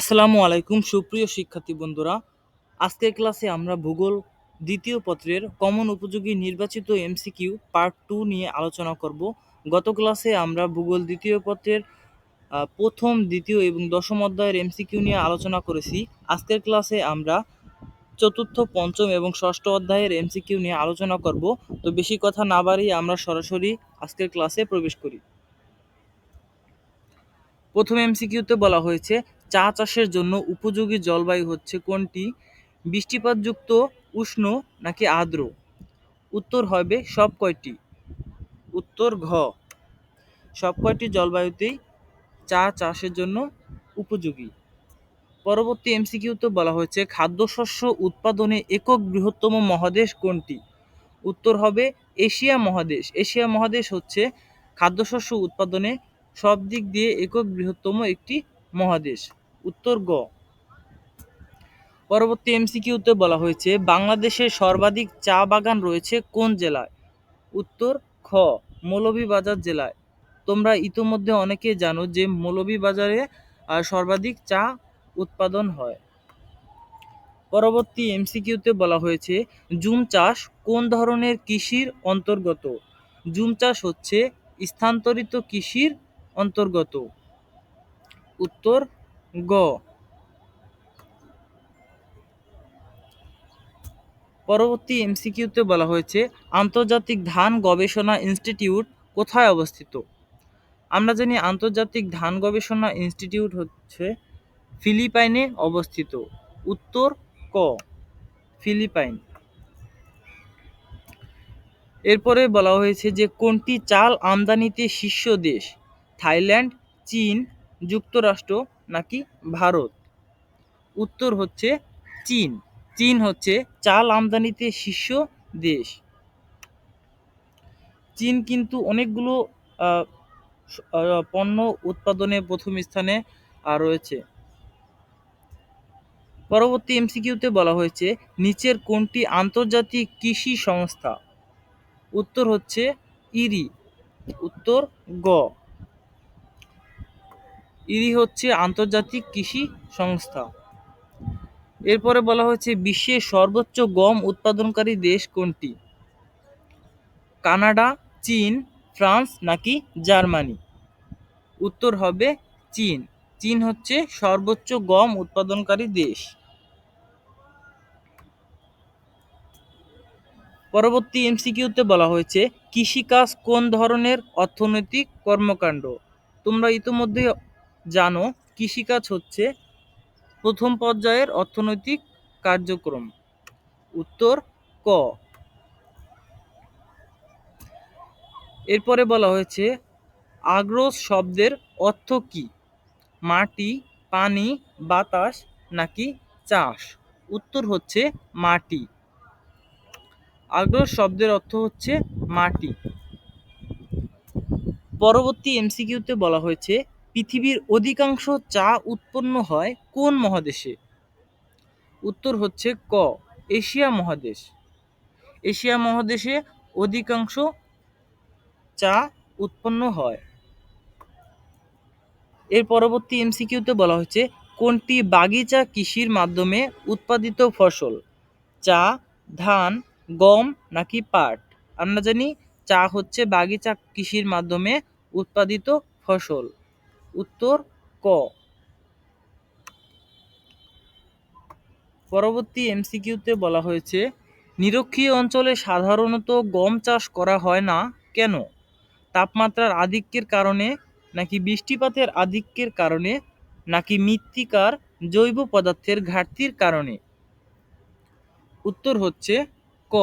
আসসালামু আলাইকুম, সুপ্রিয় শিক্ষার্থী বন্ধুরা। আজকের ক্লাসে আমরা ভূগোল দ্বিতীয় পত্রের কমন উপযোগী নির্বাচিত এমসিকিউ পার্ট টু নিয়ে আলোচনা করব। গত ক্লাসে আমরা ভূগোল দ্বিতীয় পত্রের প্রথম, দ্বিতীয় এবং দশম অধ্যায়ের এমসিকিউ নিয়ে আলোচনা করেছি। আজকের ক্লাসে আমরা চতুর্থ, পঞ্চম এবং ষষ্ঠ অধ্যায়ের এমসিকিউ নিয়ে আলোচনা করব। তো বেশি কথা না বাড়িয়ে আমরা সরাসরি আজকের ক্লাসে প্রবেশ করি। প্রথম এমসিকিউতে বলা হয়েছে চা চাষের জন্য উপযোগী জলবায়ু হচ্ছে কোনটি? বৃষ্টিপাতযুক্ত, উষ্ণ নাকি আর্দ্র? উত্তর হবে সব কয়টি? উত্তর ঘ। সব কয়টি জলবায়ুতেই চা চাষের জন্য উপযোগী? পরবর্তী এমসিকিউতে বলা হয়েছে, খাদ্যশস্য উৎপাদনে একক বৃহত্তম মহাদেশ কোনটি? উত্তর হবে এশিয়া মহাদেশ। এশিয়া মহাদেশ হচ্ছে খাদ্যশস্য উৎপাদনে সব দিক দিয়ে একক বৃহত্তম একটি মহাদেশ। উত্তর গ। পরবর্তী এমসিকিউতে বলা হয়েছে বাংলাদেশের সর্বাধিক চা বাগান রয়েছে কোন জেলায়? উত্তর খ, মৌলভীবাজার জেলায়। তোমরা ইতোমধ্যে অনেকেই জানো যে মৌলভীবাজারে সর্বাধিক চা উৎপাদন হয়। পরবর্তী এমসিকিউতে বলা হয়েছে, জুম চাষ কোন ধরনের কৃষির অন্তর্গত? জুম চাষ হচ্ছে স্থানান্তরিত কৃষির অন্তর্গত। উত্তর গ। পরবর্তী এমসিকিউতে বলা হয়েছে, আন্তর্জাতিক ধান গবেষণা ইনস্টিটিউট কোথায় অবস্থিত? আমরা জানি আন্তর্জাতিক ধান গবেষণা ইনস্টিটিউট হচ্ছে ফিলিপাইনে অবস্থিত। উত্তর ক, ফিলিপাইন। এরপরে বলা হয়েছে যে কোনটি চাল আমদানিতে শীর্ষ দেশ? থাইল্যান্ড, চীন, যুক্তরাষ্ট্র নাকি ভারত? উত্তর হচ্ছে চীন। চীন হচ্ছে চাল আমদানিতে শীর্ষ দেশ। চীন কিন্তু অনেকগুলো পণ্য উৎপাদনে প্রথম স্থানে রয়েছে। পরবর্তী এমসিকিউতে বলা হয়েছে, নিচের কোনটি আন্তর্জাতিক কৃষি সংস্থা? উত্তর হচ্ছে ইরি। উত্তর গ। ইরি হচ্ছে আন্তর্জাতিক কৃষি সংস্থা। এরপরে বলা হয়েছে, বিশ্বের সর্বোচ্চ গম উৎপাদনকারী দেশ কোনটি? কানাডা, চীন, ফ্রান্স নাকি জার্মানি? উত্তর হবে চীন। চীন হচ্ছে সর্বোচ্চ গম উৎপাদনকারী দেশ। পরবর্তী এমসিকিউতে বলা হয়েছে, কৃষিকাজ কোন ধরনের অর্থনৈতিক কর্মকাণ্ড? তোমরা ইতিমধ্যে জানো, কৃষিকাজ হচ্ছে প্রথম পর্যায়ের অর্থনৈতিক কার্যক্রম। উত্তর, ক। এরপরে বলা হয়েছে আগ্রস শব্দের অর্থ কি? মাটি, পানি, বাতাস নাকি চাষ? উত্তর হচ্ছে মাটি। আগ্রস শব্দের অর্থ হচ্ছে মাটি। পরবর্তী এমসিকিউতে বলা হয়েছে পৃথিবীর অধিকাংশ চা উৎপন্ন হয় কোন মহাদেশে? উত্তর হচ্ছে ক, এশিয়া মহাদেশ। এশিয়া মহাদেশে অধিকাংশ চা উৎপন্ন হয়। এর পরবর্তী এমসিকিউতে বলা হয়েছে, কোনটি বাগিচা কৃষির মাধ্যমে উৎপাদিত ফসল? চা, ধান, গম নাকি পাট? আমরা জানি চা হচ্ছে বাগিচা কৃষির মাধ্যমে উৎপাদিত ফসল। উত্তর ক। পরবর্তী এমসিকিউতে বলা হয়েছে, নিরক্ষীয় অঞ্চলে সাধারণত গম চাষ করা হয় না, কেন? তাপমাত্রার আধিক্যের কারণে নাকি বৃষ্টিপাতের আধিক্যের কারণে নাকি মৃত্তিকার জৈব পদার্থের ঘাটতির কারণে? উত্তর হচ্ছে ক,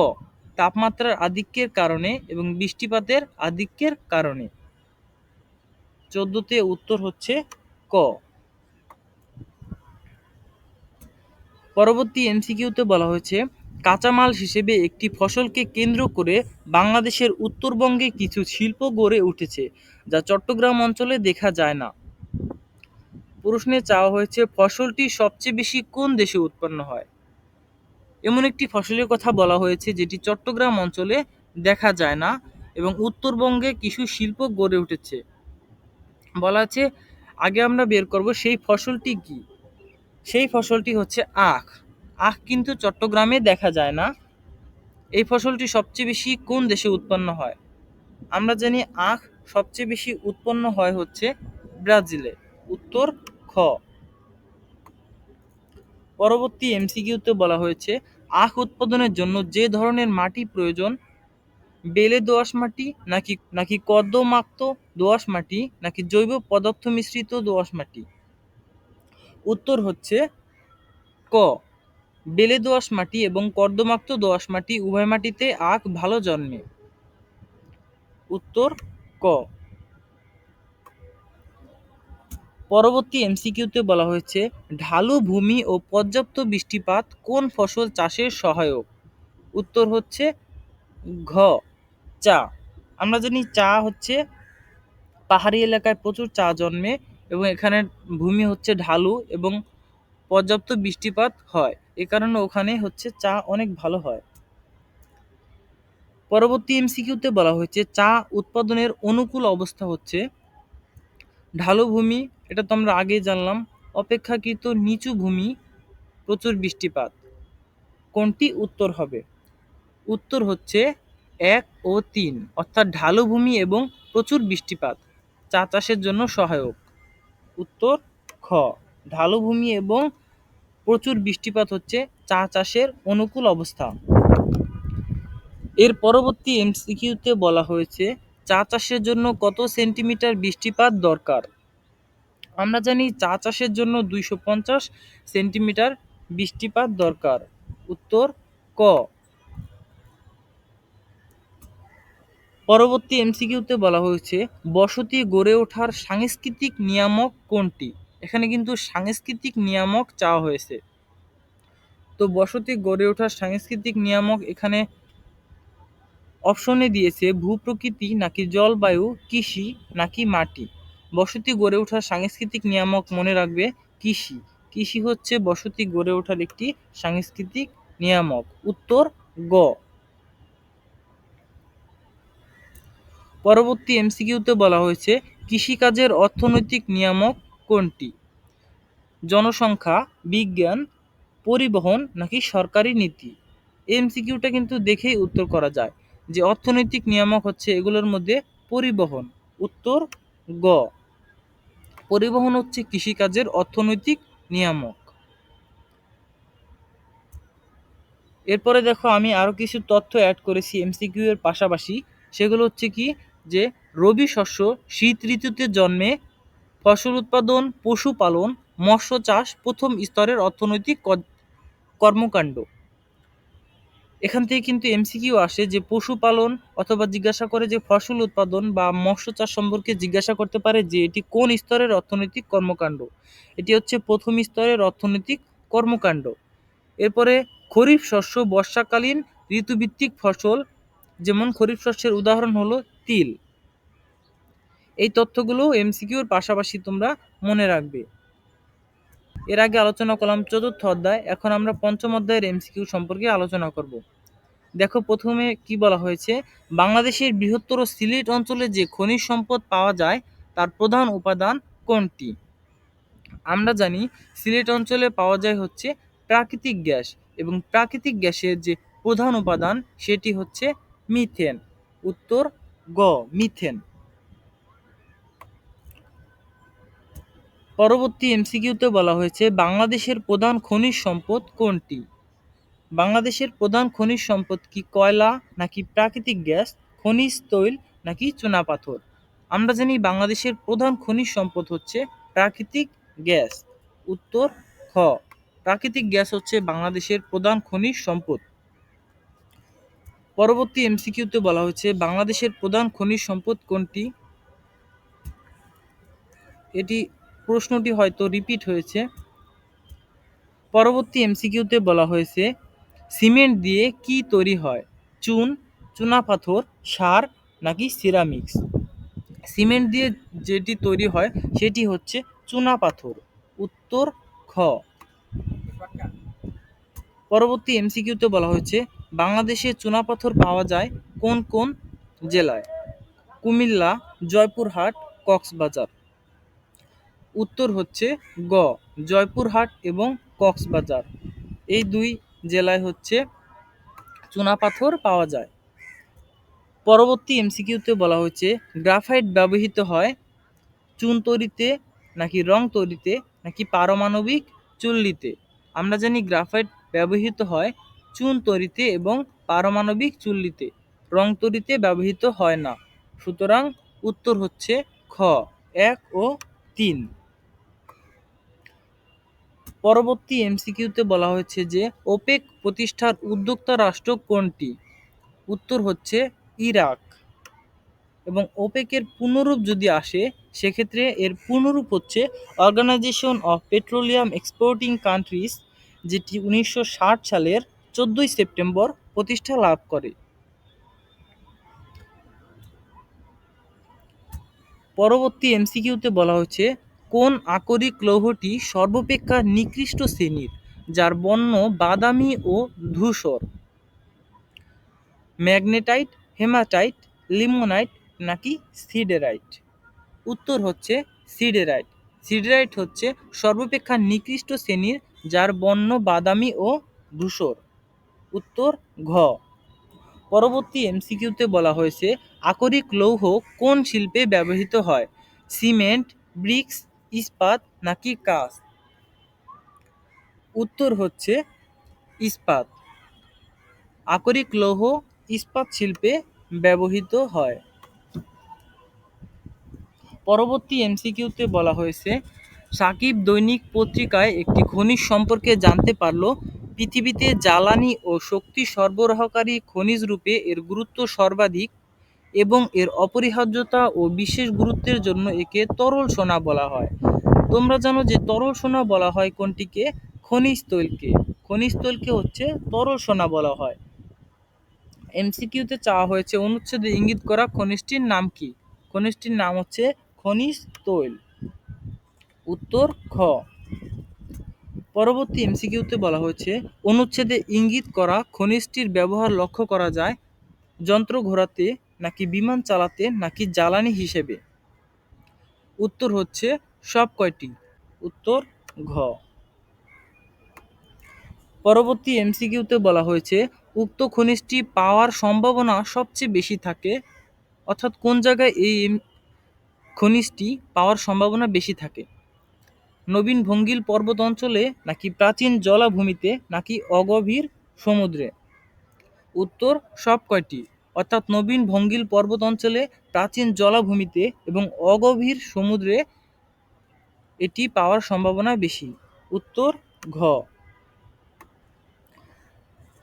তাপমাত্রার আধিক্যের কারণে এবং বৃষ্টিপাতের আধিক্যের কারণে। চোদ্দতে উত্তর হচ্ছে ক। পরবর্তী এমসিকিউতে বলা হয়েছে, কাঁচামাল হিসেবে একটি ফসলকে কেন্দ্র করে বাংলাদেশের উত্তরবঙ্গে কিছু শিল্প গড়ে উঠেছে, যা চট্টগ্রাম অঞ্চলে দেখা যায় না। প্রশ্নে চাওয়া হয়েছে, ফসলটি সবচেয়ে বেশি কোন দেশে উৎপন্ন হয়? এমন একটি ফসলের কথা বলা হয়েছে, যেটি চট্টগ্রাম অঞ্চলে দেখা যায় না এবং উত্তরবঙ্গে কিছু শিল্প গড়ে উঠেছে। বলা আছে, আগে আমরা বের করব সেই ফসলটি কি? সেই ফসলটি হচ্ছে আখ। আখ কিন্তু চট্টগ্রামে দেখা যায় না। এই ফসলটি সবচেয়ে বেশি কোন দেশে উৎপন্ন হয়? আমরা জানি আখ সবচেয়ে বেশি উৎপন্ন হয় হচ্ছে ব্রাজিলে। উত্তর খ। পরবর্তী এমসিকিউতে বলা হয়েছে, আখ উৎপাদনের জন্য যে ধরনের মাটি প্রয়োজন বেলে দোআঁশ মাটি, নাকি নাকি কর্দমাক্ত দোআঁশ মাটি, নাকি জৈব পদার্থ মিশ্রিত দোআঁশ মাটি? উত্তর হচ্ছে ক। বেলে দোআঁশ মাটি এবং কর্দমাক্ত দোআঁশ মাটি উভয় মাটিতে আখ ভালো জন্মে। উত্তর ক। পরবর্তী এমসিকিউতে বলা হয়েছে, ঢালু ভূমি ও পর্যাপ্ত বৃষ্টিপাত কোন ফসল চাষের সহায়ক? উত্তর হচ্ছে ঘ। চা। আমরা জানি চা হচ্ছে পাহাড়ি এলাকায় প্রচুর চা জন্মে এবং এখানের ভূমি হচ্ছে ঢালু এবং পর্যাপ্ত বৃষ্টিপাত হয়। এ কারণে ওখানে হচ্ছে চা অনেক ভালো হয়। পরবর্তী এমসিকিউতে বলা হয়েছে, চা উৎপাদনের অনুকূল অবস্থা হচ্ছে ঢালু ভূমি। এটা তো আমরা আগেই জানলাম। অপেক্ষাকৃত নিচু ভূমি, প্রচুর বৃষ্টিপাত। কোনটি উত্তর হবে? উত্তর হচ্ছে এক ও তিন, অর্থাৎ ঢালু ভূমি এবং প্রচুর বৃষ্টিপাত চা চাষের জন্য সহায়ক। উত্তর, খ ঢালু ভূমি এবং প্রচুর বৃষ্টিপাত হচ্ছে চা চাষের অনুকূল অবস্থা। এর পরবর্তী এমসিকিউতে বলা হয়েছে, চা চাষের জন্য কত সেন্টিমিটার বৃষ্টিপাত দরকার? আমরা জানি চা চাষের জন্য দুইশো পঞ্চাশ সেন্টিমিটার বৃষ্টিপাত দরকার। উত্তর, ক পরবর্তী এমসিকিউতে বলা হয়েছে, বসতি গড়ে ওঠার সাংস্কৃতিক নিয়ামক কোনটি? এখানে কিন্তু সাংস্কৃতিক নিয়ামক চাওয়া হয়েছে। তো বসতি গড়ে ওঠার সাংস্কৃতিক নিয়ামক এখানে অপশনে দিয়েছে, ভূপ্রকৃতি নাকি জলবায়ু, কৃষি নাকি মাটি? বসতি গড়ে ওঠার সাংস্কৃতিক নিয়ামক মনে রাখবে কৃষি। কৃষি হচ্ছে বসতি গড়ে ওঠার একটি সাংস্কৃতিক নিয়ামক। উত্তর গ। পরবর্তী এমসিকিউতে বলা হয়েছে, কৃষিকাজের অর্থনৈতিক নিয়ামক কোনটি? জনসংখ্যা, বিজ্ঞান, পরিবহন নাকি সরকারি নীতি? এমসিকিউটা কিন্তু দেখেই উত্তর করা যায় যে অর্থনৈতিক নিয়ামক হচ্ছে এগুলোর মধ্যে পরিবহন। উত্তর গ। পরিবহন হচ্ছে কৃষিকাজের অর্থনৈতিক নিয়ামক। এরপরে দেখো আমি আরও কিছু তথ্য অ্যাড করেছি এমসিকিউ এর পাশাপাশি। সেগুলো হচ্ছে কি যে রবি শস্য শীত ঋতুতে জন্মে, ফসল উৎপাদন পশুপালন মৎস্য চাষ প্রথম স্তরের অর্থনৈতিক কর্মকাণ্ড। এখান থেকে কিন্তু এমসিকিউ আসে যে পশুপালন অথবা জিজ্ঞাসা করে যে ফসল উৎপাদন বা মৎস্য চাষ সম্পর্কে জিজ্ঞাসা করতে পারে যে এটি কোন স্তরের অর্থনৈতিক কর্মকাণ্ড। এটি হচ্ছে প্রথম স্তরের অর্থনৈতিক কর্মকাণ্ড। এরপরে খরিফ শস্য বর্ষাকালীন ঋতুভিত্তিক ফসল যেমন খরিফ শস্যের উদাহরণ হলো তিল। এই তথ্যগুলো এমসিকিউর পাশাপাশি তোমরা মনে রাখবে। এর আগে আলোচনা করলাম চতুর্থ অধ্যায়, এখন আমরা পঞ্চম অধ্যায়ের এমসিকিউ সম্পর্কে আলোচনা করব। দেখো, প্রথমে কি বলা হয়েছে? বাংলাদেশের বৃহত্তর সিলেট অঞ্চলে যে খনিজ সম্পদ পাওয়া যায়, তার প্রধান উপাদান কোনটি? আমরা জানি সিলেট অঞ্চলে পাওয়া যায় হচ্ছে প্রাকৃতিক গ্যাস এবং প্রাকৃতিক গ্যাসের যে প্রধান উপাদান, সেটি হচ্ছে মিথেন। উত্তর, গ, মিথেন। পরবর্তী এমসিকিউতে বলা হয়েছে, বাংলাদেশের প্রধান খনিজ সম্পদ কোনটি? বাংলাদেশের প্রধান খনিজ সম্পদ কি কয়লা নাকি প্রাকৃতিক গ্যাস, খনিজ তৈল নাকি চুনাপাথর আমরা জানি বাংলাদেশের প্রধান খনিজ সম্পদ হচ্ছে প্রাকৃতিক গ্যাস। উত্তর, খ। প্রাকৃতিক গ্যাস হচ্ছে বাংলাদেশের প্রধান খনিজ সম্পদ। পরবর্তী এমসিকিউতে বলা হয়েছে, বাংলাদেশের প্রধান খনিজ সম্পদ কোনটি? এটি প্রশ্নটি হয়তো রিপিট হয়েছে। পরবর্তী এমসিকিউতে বলা হয়েছে, সিমেন্ট দিয়ে কি তৈরি হয়? চুন চুনাপাথর সার নাকি সিরামিক্স? সিমেন্ট দিয়ে যেটি তৈরি হয়, সেটি হচ্ছে চুনাপাথর উত্তর খ। পরবর্তী এমসিকিউতে বলা হয়েছে বাংলাদেশে চুনাপাথর পাওয়া যায় কোন কোন জেলায়? কুমিল্লা, জয়পুরহাট, কক্সবাজার। উত্তর হচ্ছে গ, জয়পুরহাট এবং কক্সবাজার। এই দুই জেলায় হচ্ছে চুনাপাথর পাওয়া যায়। পরবর্তী এমসিকিউতে বলা হয়েছে, গ্রাফাইট ব্যবহৃত হয় চুন তৈরিতে নাকি রং তৈরিতে নাকি পারমাণবিক চুল্লিতে। আমরা জানি গ্রাফাইট ব্যবহৃত হয় চুন তৈরিতে এবং পারমাণবিক চুল্লিতে। রং তৈরিতে ব্যবহৃত হয় না। সুতরাং উত্তর হচ্ছে খ, এক ও তিন। পরবর্তী এমসিকিউতে বলা হয়েছে যে ওপেক প্রতিষ্ঠার উদ্যোক্তা রাষ্ট্র কোনটি? উত্তর হচ্ছে ইরাক। এবং ওপেকের পুনরূপ যদি আসে, সেক্ষেত্রে এর পুনরূপ হচ্ছে Organization of Petroleum Exporting Countries যেটি উনিশশো ষাট সালের চোদ্দোই সেপ্টেম্বর প্রতিষ্ঠা লাভ করে। পরবর্তী এমসিকিউতে বলা হয়েছে, কোন আকরিক লৌহটি সর্বাপেক্ষা নিকৃষ্ট শ্রেণির, যার বর্ণ বাদামি ও ধূসর? ম্যাগনেটাইট, হেমাটাইট, লিমোনাইট নাকি সিডেরাইট? উত্তর হচ্ছে সিডেরাইট। সিডেরাইট হচ্ছে সর্বাপেক্ষা নিকৃষ্ট শ্রেণির, যার বর্ণ বাদামি ও ধূসর। উত্তর ঘ। পরবর্তী এমসিকিউতে বলা হয়েছে, আকরিক লৌহ কোন শিল্পে ব্যবহৃত হয়? সিমেন্ট, ব্রিক্স, ইস্পাত নাকি কাঁচ? উত্তর হচ্ছে ইস্পাত। আকরিক লৌহ ইস্পাত শিল্পে ব্যবহৃত হয়। পরবর্তী এমসিকিউতে বলা হয়েছে, সাকিব দৈনিক পত্রিকায় একটি খনিজ সম্পর্কে জানতে পারল পৃথিবীতে জ্বালানি ও শক্তি সরবরাহকারী খনিজ রূপে এর গুরুত্ব সর্বাধিক এবং এর অপরিহার্যতা ও বিশেষ গুরুত্বের জন্য একে তরল সোনা বলা হয়। তোমরা জানো যে তরল সোনা বলা হয় কোনটিকে? খনিজ তৈলকে। খনিজ তৈলকে হচ্ছে তরল সোনা বলা হয়। এমসিকিউতে চাওয়া হয়েছে অনুচ্ছেদে ইঙ্গিত করা খনিজটির নাম কি? খনিজটির নাম হচ্ছে খনিজ তৈল। উত্তর খ। পরবর্তী এমসিকিউতে বলা হয়েছে, অনুচ্ছেদে ইঙ্গিত করা খনিজটির ব্যবহার লক্ষ্য করা যায় যন্ত্র ঘোরাতে নাকি বিমান চালাতে নাকি জ্বালানি হিসেবে। উত্তর হচ্ছে সব কয়টি? উত্তর ঘ। পরবর্তী এমসিকিউতে বলা হয়েছে, উক্ত খনিজটি পাওয়ার সম্ভাবনা সবচেয়ে বেশি থাকে, অর্থাৎ কোন জায়গায় এই খনিজটি পাওয়ার সম্ভাবনা বেশি থাকে? নবীন ভঙ্গিল পর্বত অঞ্চলে নাকি প্রাচীন জলাভূমিতে নাকি অগভীর সমুদ্রে? উত্তর সব কয়টি? অর্থাৎ নবীন ভঙ্গিল পর্বত অঞ্চলে প্রাচীন জলাভূমিতে এবং অগভীর সমুদ্রে এটি পাওয়ার সম্ভাবনা বেশি। উত্তর ঘ।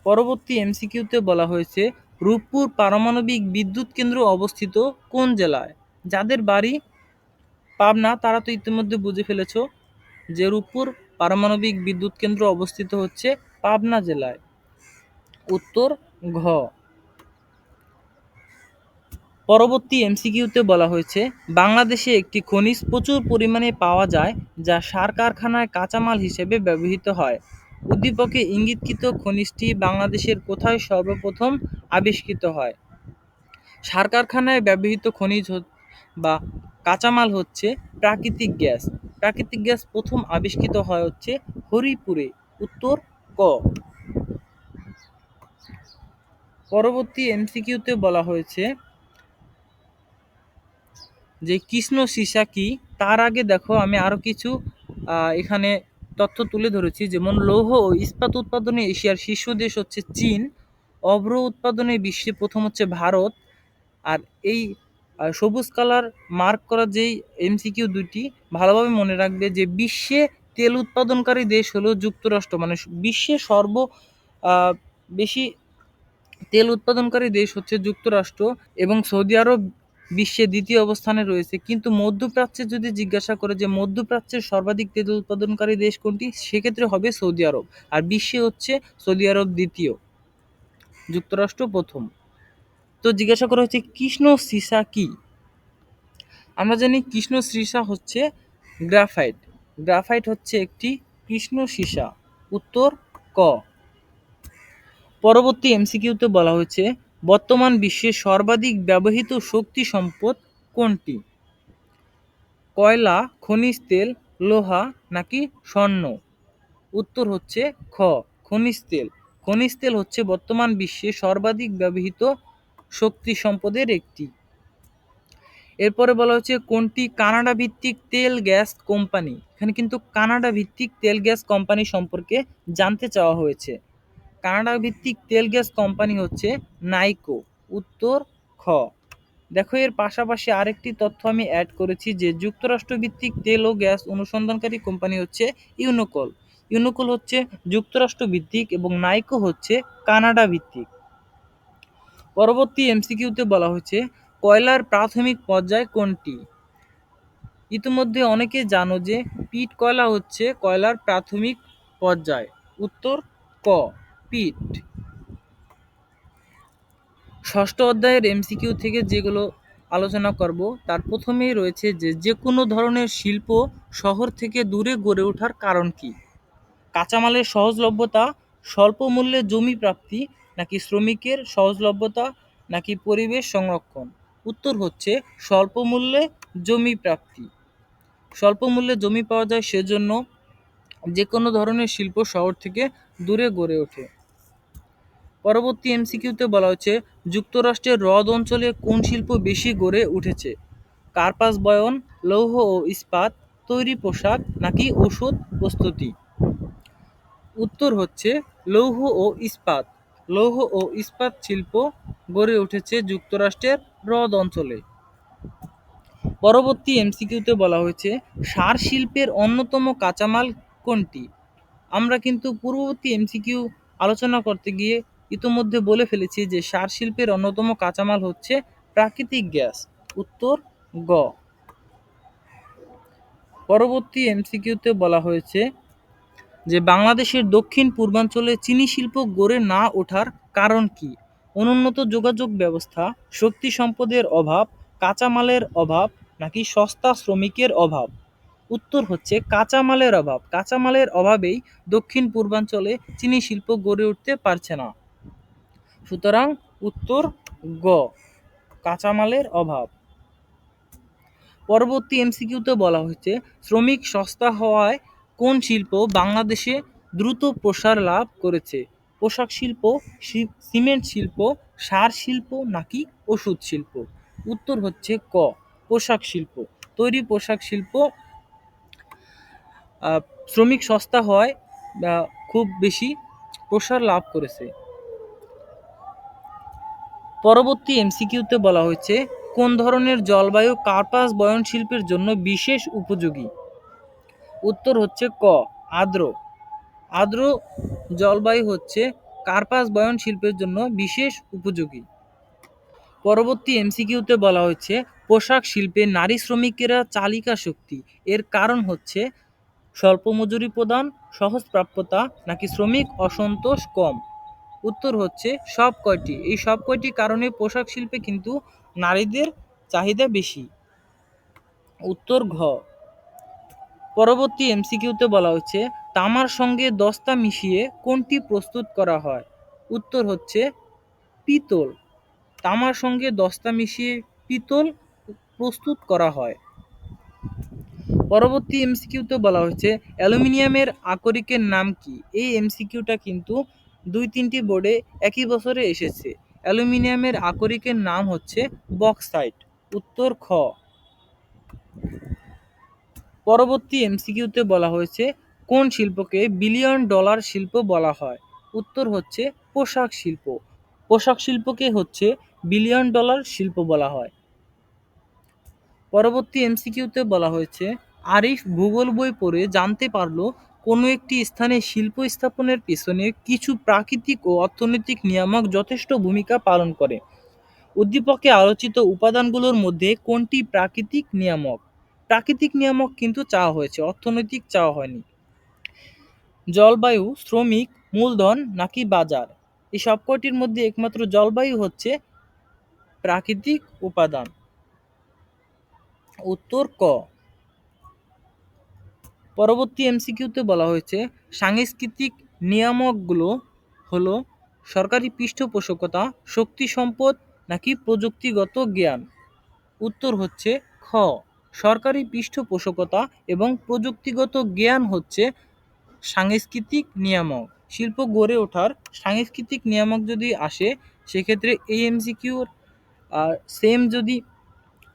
পরবর্তী এমসিকিউতে বলা হয়েছে, রূপপুর পারমাণবিক বিদ্যুৎ কেন্দ্র অবস্থিত কোন জেলায়? যাদের বাড়ি পাবনা, তারা তো ইতিমধ্যে বুঝে ফেলেছ যে রূপপুর পারমাণবিক বিদ্যুৎ কেন্দ্র অবস্থিত হচ্ছে পাবনা জেলায়। উত্তর ঘ। পরবর্তী এমসিকিউতে বলা হয়েছে, বাংলাদেশে একটি খনিজ প্রচুর পরিমাণে পাওয়া যায় যা সার কারখানায় কাঁচামাল হিসেবে ব্যবহৃত হয়। উদ্দীপকে ইঙ্গিতকৃত খনিজটি বাংলাদেশের কোথায় সর্বপ্রথম আবিষ্কৃত হয়? সার কারখানায় ব্যবহৃত খনিজ বা কাঁচামাল হচ্ছে প্রাকৃতিক গ্যাস। প্রাকৃতিক গ্যাস প্রথম আবিষ্কৃত হয় হচ্ছে হরিপুরে, উত্তর ক। পরবর্তী এমসিকিউতে বলা হয়েছে যে কৃষ্ণ সীসা কি? তার আগে দেখো আমি আরও কিছু এখানে তথ্য তুলে ধরেছি যেমন লৌহ ও ইস্পাত উৎপাদনে এশিয়ার শীর্ষ দেশ হচ্ছে চীন। অভ্র উৎপাদনে বিশ্বে প্রথম হচ্ছে ভারত। আর এই সবুজ কালার মার্ক করা যেই এমসিকিউ দুটি ভালোভাবে মনে রাখবে যে বিশ্বে তেল উৎপাদনকারী দেশ হলো যুক্তরাষ্ট্র। মানে বিশ্বে সর্ব বেশি তেল উৎপাদনকারী দেশ হচ্ছে যুক্তরাষ্ট্র এবং সৌদি আরব বিশ্বে দ্বিতীয় অবস্থানে রয়েছে। কিন্তু মধ্যপ্রাচ্যে যদি জিজ্ঞাসা করে যে মধ্যপ্রাচ্যের সর্বাধিক তেল উৎপাদনকারী দেশ কোনটি, সেক্ষেত্রে হবে সৌদি আরব। আর বিশ্বে হচ্ছে সৌদি আরব দ্বিতীয়, যুক্তরাষ্ট্র প্রথম। তো জিজ্ঞাসা করা হচ্ছে, কৃষ্ণ সীসা কি? আমরা জানি কৃষ্ণ সীসা হচ্ছে গ্রাফাইট। গ্রাফাইট হচ্ছে একটি কৃষ্ণ সীসা উত্তর ক। পরবর্তী এমসিকিউতে বলা হয়েছে, বর্তমান বিশ্বে সর্বাধিক ব্যবহৃত শক্তি সম্পদ কোনটি? কয়লা, খনিজ তেল, লোহা নাকি স্বর্ণ? উত্তর হচ্ছে খ, খনিজ তেল। খনিজ তেল হচ্ছে বর্তমান বিশ্বে সর্বাধিক ব্যবহৃত শক্তি সম্পদের একটি। এরপরে বলা হচ্ছে, কোনটি কানাডা ভিত্তিক তেল গ্যাস কোম্পানি? এখানে কিন্তু কানাডা ভিত্তিক তেল গ্যাস কোম্পানি সম্পর্কে জানতে চাওয়া হয়েছে। কানাডা ভিত্তিক তেল গ্যাস কোম্পানি হচ্ছে নাইকো। উত্তর খ। দেখো, এর পাশাপাশি আরেকটি তথ্য আমি অ্যাড করেছি যে, যুক্তরাষ্ট্র ভিত্তিক তেল ও গ্যাস অনুসন্ধানকারী কোম্পানি হচ্ছে ইউনোকল। ইউনোকল হচ্ছে যুক্তরাষ্ট্র ভিত্তিক এবং নাইকো হচ্ছে কানাডা ভিত্তিক। পরবর্তী এমসিকিউতে বলা হয়েছে, কয়লার প্রাথমিক পর্যায় কোনটি? ইতিমধ্যে অনেকে জানো যে, পিট কয়লা হচ্ছে কয়লার প্রাথমিক পর্যায়। উত্তর, ক, পিট। ষষ্ঠ অধ্যায়ের এমসিকিউ থেকে যেগুলো আলোচনা করব, তার প্রথমেই রয়েছে যে যে কোনো ধরনের শিল্প শহর থেকে দূরে গড়ে ওঠার কারণ কি? কাঁচামালের সহজলভ্যতা, স্বল্প মূল্যে জমি প্রাপ্তি নাকি শ্রমিকের সহজলভ্যতা, নাকি পরিবেশ সংরক্ষণ? উত্তর হচ্ছে স্বল্প মূল্যে জমি প্রাপ্তি। স্বল্প মূল্যে জমি পাওয়া যায় সেজন্য যে কোনো ধরনের শিল্প শহর থেকে দূরে গড়ে ওঠে। পরবর্তী এমসিকিউতে বলা হচ্ছে যুক্তরাষ্ট্রের হ্রদ অঞ্চলে কোন শিল্প বেশি গড়ে উঠেছে? কার্পাস বয়ন, লৌহ ও ইস্পাত, তৈরি পোশাক, নাকি ওষুধ প্রস্তুতি? উত্তর হচ্ছে লৌহ ও ইস্পাত। লৌহ ও ইস্পাত শিল্প গড়ে উঠেছে যুক্তরাষ্ট্রের হ্রদ অঞ্চলে। পরবর্তী এমসিকিউতে বলা হয়েছে, সার শিল্পের অন্যতম কাঁচামাল কোনটি? আমরা কিন্তু পূর্ববর্তী এমসিকিউ আলোচনা করতে গিয়ে ইতোমধ্যে বলে ফেলেছি যে, সার শিল্পের অন্যতম কাঁচামাল হচ্ছে প্রাকৃতিক গ্যাস। উত্তর গ। পরবর্তী এমসিকিউতে বলা হয়েছে যে বাংলাদেশের দক্ষিণ পূর্বাঞ্চলে চিনি শিল্প গড়ে না ওঠার কারণ কি? অনুন্নত যোগাযোগ ব্যবস্থা, শক্তি সম্পদের অভাব, কাঁচামালের অভাব নাকি সস্তা শ্রমিকের অভাব? উত্তর হচ্ছে কাঁচামালের অভাব। কাঁচামালের অভাবেই দক্ষিণ পূর্বাঞ্চলে চিনি শিল্প গড়ে উঠতে পারছে না। সুতরাং উত্তর গ, কাঁচামালের অভাব। পরবর্তী এমসিকিউতে বলা হয়েছে, শ্রমিক সস্তা হওয়ায় কোন শিল্প বাংলাদেশে দ্রুত প্রসার লাভ করেছে? পোশাক শিল্প সিমেন্ট শিল্প, সার শিল্প নাকি ওষুধ শিল্প? উত্তর হচ্ছে ক, পোশাক শিল্প। তৈরি পোশাক শিল্প শ্রমিক সস্তা হয় খুব বেশি প্রসার লাভ করেছে। পরবর্তী এমসিকিউতে বলা হয়েছে, কোন ধরনের জলবায়ু কার্পাস বয়ন শিল্পের জন্য বিশেষ উপযোগী? উত্তর হচ্ছে ক, আর্দ্র। আর্দ্র জলবায়ু হচ্ছে কার্পাস বয়ন শিল্পের জন্য বিশেষ উপযোগী। পরবর্তী এমসিকিউতে বলা হয়েছে, পোশাক শিল্পে নারী শ্রমিকেরা চালিকা শক্তি। এর কারণ হচ্ছে স্বল্প মজুরি প্রদান, সহজ প্রাপ্যতা, নাকি শ্রমিক অসন্তোষ কম। উত্তর হচ্ছে সব কয়টি। এই সব কয়টি কারণে পোশাক শিল্পে কিন্তু নারীদের চাহিদা বেশি। উত্তর ঘ পরবর্তী এমসিকিউতে বলা হচ্ছে, তামার সঙ্গে দস্তা মিশিয়ে কোনটি প্রস্তুত করা হয়? উত্তর হচ্ছে, পিতল। তামার সঙ্গে দস্তা মিশিয়ে পিতল প্রস্তুত করা হয়। পরবর্তী এমসিকিউতে বলা হয়েছে অ্যালুমিনিয়ামের আকরিকের নাম কি? এই এমসিকিউটা কিন্তু দুই তিনটি বোর্ডে একই বছরে এসেছে। অ্যালুমিনিয়ামের আকরিকের নাম হচ্ছে বক্সাইট। উত্তর খ। পরবর্তী এমসিকিউতে বলা হয়েছে, কোন শিল্পকে বিলিয়ন ডলার শিল্প বলা হয়? উত্তর হচ্ছে, পোশাক শিল্প। পোশাক শিল্পকে হচ্ছে বিলিয়ন ডলার শিল্প বলা হয়। পরবর্তী এমসিকিউতে বলা হয়েছে, আরিফ ভূগোল বই পড়ে জানতে পারল, কোনো একটি স্থানে শিল্প স্থাপনের পেছনে কিছু প্রাকৃতিক ও অর্থনৈতিক নিয়ামক যথেষ্ট ভূমিকা পালন করে। উদ্দীপকে আলোচিত উপাদানগুলোর মধ্যে কোনটি প্রাকৃতিক নিয়ামক? প্রাকৃতিক নিয়ামক কিন্তু চাওয়া হয়েছে, অর্থনৈতিক চাওয়া হয়নি। জলবায়ু, শ্রমিক, মূলধন নাকি বাজার? এই সবকটির মধ্যে একমাত্র জলবায়ু হচ্ছে প্রাকৃতিক উপাদান। উত্তর ক। পরবর্তী এমসিকিউতে বলা হয়েছে, সাংস্কৃতিক নিয়ামকগুলো হলো সরকারি পৃষ্ঠপোষকতা, শক্তি সম্পদ নাকি প্রযুক্তিগত জ্ঞান? উত্তর হচ্ছে খ। সরকারি পৃষ্ঠপোষকতা এবং প্রযুক্তিগত জ্ঞান হচ্ছে সাংস্কৃতিক নিয়ামক। শিল্প গড়ে ওঠার সাংস্কৃতিক নিয়ামক যদি আসে, সেক্ষেত্রে এই এমসিকিউর সেম যদি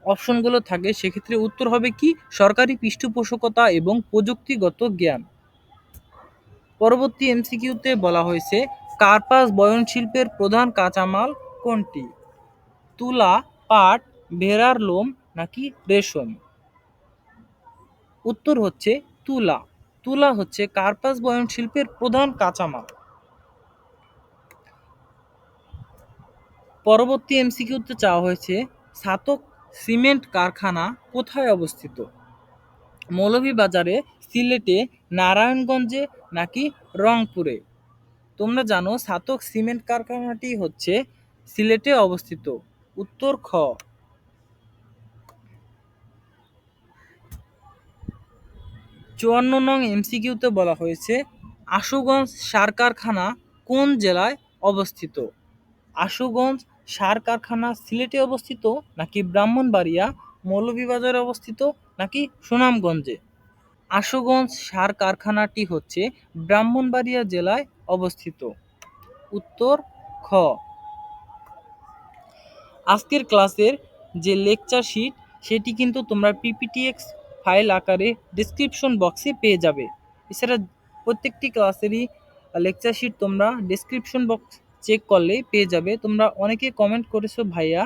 অপশনগুলো থাকে, সেক্ষেত্রে উত্তর হবে কি? সরকারি পৃষ্ঠপোষকতা এবং প্রযুক্তিগত জ্ঞান। পরবর্তী এমসিকিউতে বলা হয়েছে, কার্পাস বয়ন শিল্পের প্রধান কাঁচামাল কোনটি? তুলা, পাট, ভেড়ার লোম নাকি রেশম? উত্তর হচ্ছে তুলা। তুলা হচ্ছে কার্পাস বয়ন শিল্পের প্রধান কাঁচামাল। পরবর্তী এমসিকিউতে চাওয়া হয়েছে ছাতক সিমেন্ট কারখানা কোথায় অবস্থিত? মৌলভীবাজারে, সিলেটে, নারায়ণগঞ্জে নাকি রংপুরে? তোমরা জানো ছাতক সিমেন্ট কারখানাটি হচ্ছে সিলেটে অবস্থিত। উত্তর খ। চুয়ান্ন নং এমসিকিউতে বলা হয়েছে, আশুগঞ্জ সার কারখানা কোন জেলায় অবস্থিত? আশুগঞ্জ সার কারখানা সিলেটে অবস্থিত নাকি ব্রাহ্মণবাড়িয়া মৌলভীবাজারে অবস্থিত নাকি সুনামগঞ্জে? আশুগঞ্জ সার কারখানাটি হচ্ছে ব্রাহ্মণবাড়িয়া জেলায় অবস্থিত। উত্তর খ। আজকের ক্লাসের যে লেকচার শিট, সেটি কিন্তু তোমরা পিপিটিএক্স ফাইল আকারে ডিসক্রিপশন বক্সে পেয়ে যাবে। এছাড়া প্রত্যেকটি ক্লাসেরই লেকচার শিট তোমরা ডিসক্রিপশন বক্স চেক করলেই পেয়ে যাবে। তোমরা অনেকে কমেন্ট করেছ, ভাইয়া,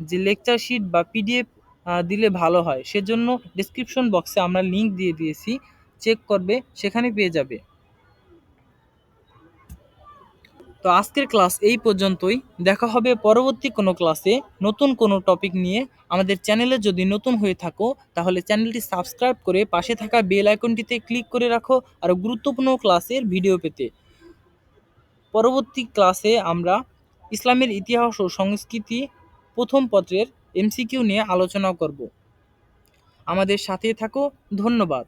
যে লেকচার শিট বা পিডিএফ দিলে ভালো হয়। সেজন্য ডিসক্রিপশন বক্সে আমরা লিঙ্ক দিয়ে দিয়েছি। চেক করবে, সেখানে পেয়ে যাবে। তো আজকের ক্লাস এই পর্যন্তই। দেখা হবে পরবর্তী কোনো ক্লাসে নতুন কোনো টপিক নিয়ে। আমাদের চ্যানেলে যদি নতুন হয়ে থাকো, তাহলে চ্যানেলটি সাবস্ক্রাইব করে পাশে থাকা বেল আইকনটিতে ক্লিক করে রাখো আর গুরুত্বপূর্ণ ক্লাসের ভিডিও পেতে। পরবর্তী ক্লাসে আমরা ইসলামের ইতিহাস ও সংস্কৃতি প্রথম পত্রের এমসিকিউ নিয়ে আলোচনা করব। আমাদের সাথে থাকো, ধন্যবাদ।